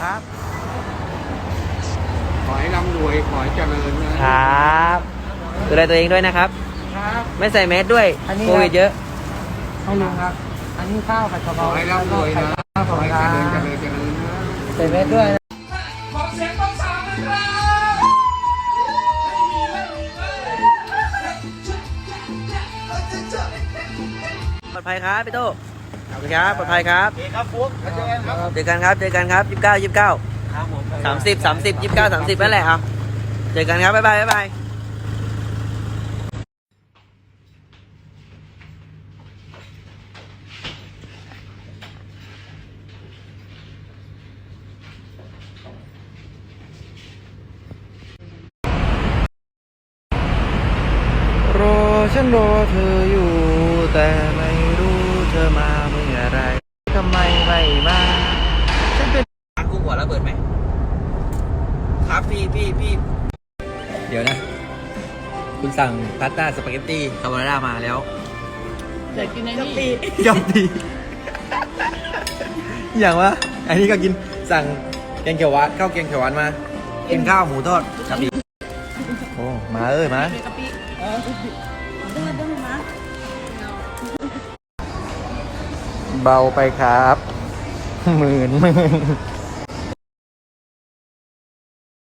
ครับ ขอให้ร่ำรวย ขอให้เจริญนะครับดูแลตัวเองด้วยนะครับ ครับ ไม่ใส่แมสด้วยโควิดเยอะ ให้ลุงครับ อันนี้ข้าวผัดกระเพขราอให้ร่ำรวยนะขอให้เจริญเจริญเจริญนะ ใส่แมสด้วยขอเสียงต้องสามนะครับไปลอดภัยครับพี่โต ขอบคุณครับปลอดภัยครับครับฟุ๊กเจอกันครับเจอกันครับเจอกันครับยี่สิบเก้ายี่สิบเก้าครับผมสามสิบสามสิบยี่สิบเก้าสามสิบนั่นแหละเอาเจอกันครับบ๊ายบายบ๊ายบายรอฉันรอเธออยู่แต่ไม่รู้เธอมาเมื่อไรทำไมไม่มาฉันเป็นร้านกุ้งหัวระเบิดไหมครับพี่พี่พี่เดี๋ยวนะ คุณสั่งพาสต้าสปาเกตตี้คาโบนาร่ามาแล้วอยากกินไอ้นี่ยอมดีอย่างวะอันนี้ก็กินสั่งแกงเขียวหวานข้าวแกงเขียวหวานมา กินข้าวหมูทอดกับอีกโอ้มาเอ้ยมาเป็นกะปิเออเดินเดินมา เบาไปครับหมื่นหมื่น